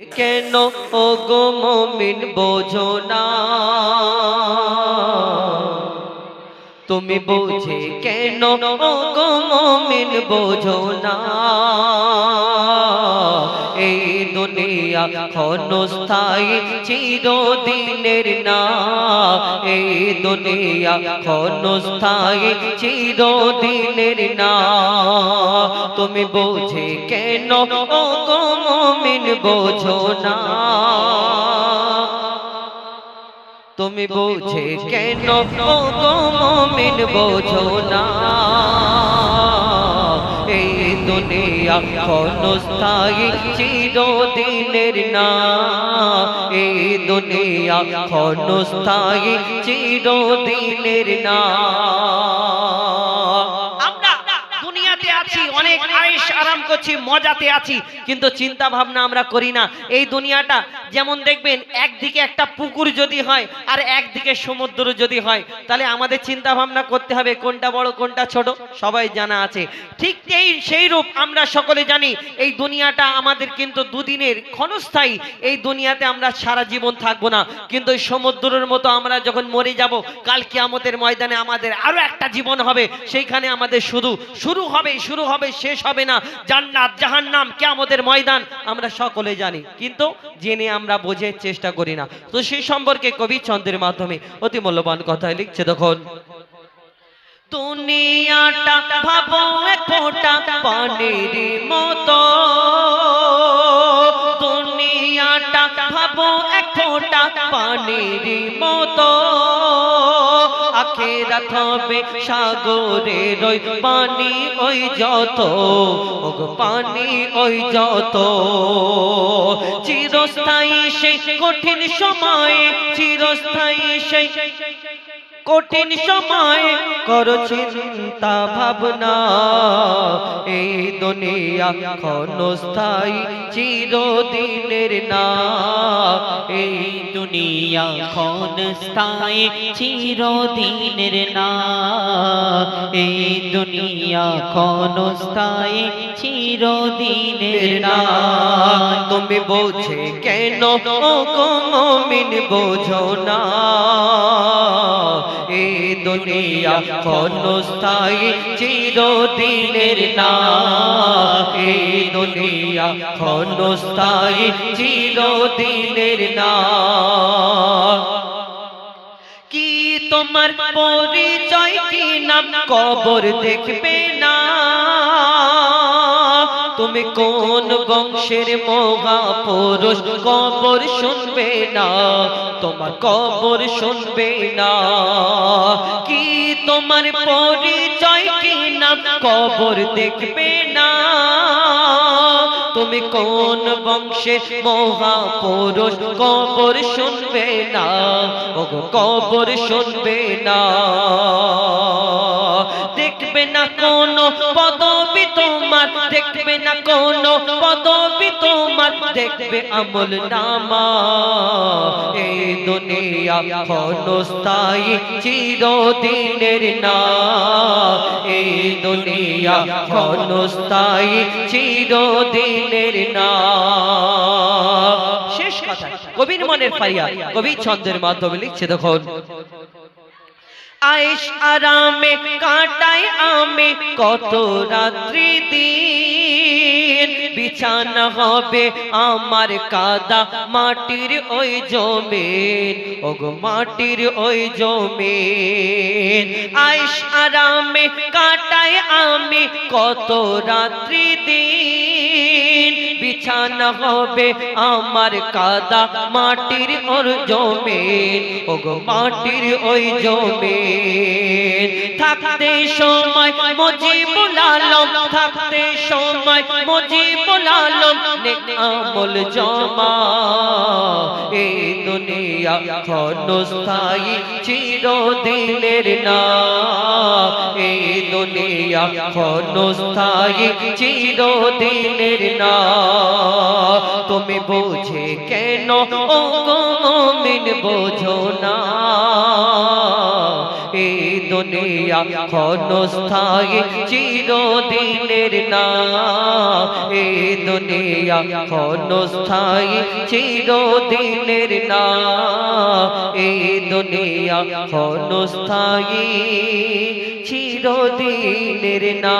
কেন ও গো মমিন বোঝো না? তুমি বোঝে কেন ও গো মমিন বোঝো না? এই দুনিয়া ক্ষণস্থায়ী চিরদিনের না। এই দুনিয়া ক্ষণস্থায়ী চিরদিনের না। তুমি বোঝে কেন ও গো বোঝো না। তুমি বোঝে কেন ও গো বোঝো না। দুনিয়া ক্ষণস্থায়ী চিরদিনের না। এই দুনিয়া ক্ষণস্থায়ী চিরদিনের না। অনেক আয়েশ আরাম করছি, মজাতে আছি, কিন্তু চিন্তা ভাবনা আমরা করি না। এই দুনিয়াটা যেমন দেখবেন, একদিকে একটা পুকুর যদি হয় আর একদিকে সমুদ্র যদি হয়, তাহলে আমাদের চিন্তা ভাবনা করতে হবে কোনটা বড়, কোনটা ছোট, সবাই জানা আছে। ঠিক এই সেই রূপ আমরা সকলে জানি, এই দুনিয়াটা আমাদের কিন্তু দুদিনের ক্ষণস্থায়ী, এই দুনিয়াতে আমরা সারা জীবন থাকব না। কিন্তু এই সমুদ্রের মতো আমরা যখন মরে যাব, কাল কিয়ামতের ময়দানে আমাদের আরও একটা জীবন হবে, সেইখানে আমাদের শুধু শুরু হবে শুরু হবে শেষ হবে না। জান্নাত, জাহান্নাম, কিয়ামতের ময়দান, আমরা সকলে জানি। কিন্তু জেনে আমরা বোঝার চেষ্টা করি না। তো সেই সম্পর্কে কবি চন্দ্রের মাধ্যমে অতি মূল্যবান কথায় লিখছে তখন দুনিয়াটা ভাবো, এক ফোঁটা পানির মতো। দুনিয়াটা ভাবো, এক ফোঁটা পানির মতো। আখেরাত হবে সাগরের ওই পানি ওই যত, ওগো পানি ওই যত। চিরস্থায়ী সেই কঠিন সময়ে, চিরস্থায়ী সেই কঠিন সময় করো চিন্তা ভাবনা। এই দুনিয়া ক্ষণস্থায়ী, চিরদিনের না। এই দুনিয়া ক্ষণস্থায়ী চিরদিনের না। এই দুনিয়া ক্ষণস্থায়ী চিরদিনের না। তুমি বোঝে কেন মমিন বোঝো না। এই দুনিয়া ক্ষণস্থায়ী চিরদিনের না। এই দুনিয়া ক্ষণস্থায়ী চিরদিনের না। কি তোমার পরিচয় কি কবর দেখবে না। তুমি কোন বংশের মহাপুরুষ কবর শুনবে না, তোমার কবর শুনবে না। কি তোমার পরিচয় কি না কবর দেখবে না। তুমি কোন বংশে মহাপুরুষ? কবর শুনবে না ও কবর শুনবে না। দেখবে না কোন পদবি তোমার, দেখবে না কোন পদবি তোমার, দেখবে আমল নামা। এই দুনিয়া ক্ষণস্থায়ী, চিরদিনের না। এই দুনিয়া ক্ষণস্থায়ী, চিরদিনের না। শেষ কথা, কবির মনের ফারিয়া কবি ছন্দের মাধ্যমে লিখছে দেখুন। আয়েশ আরামে, কাটাই আমি, কত রাত্রি দিন। বিছানা হবে আমার কাদা, মাটির ওই জমিন। ওগো, মাটির ওই জমিন। আয়েশ আরামে, কাটাই আমি, কত রাত্রি দিন। বিছানা হবে আমার কাদা মাটির ওর জমিন। ওগো মাটির ওই জমিন। থাকতে সময় মুজিবুল আলম, থাকতে সময় মুজিবুল আলম নেক আমল জমা। এই দুনিয়া ক্ষণস্থায়ী চিরদিনের না। এই দুনিয়া ক্ষণস্থায়ী চিরদিনের না। তুমি বোঝে কেন? ও গো বোঝো না। এই দুনিয়া ক্ষণস্থায়ী, চিরদিনের না। এই দুনিয়া ক্ষণস্থায়ী, চিরদিনের না। এই দুনিয়া ক্ষণস্থায়ী, চিরদিনের না।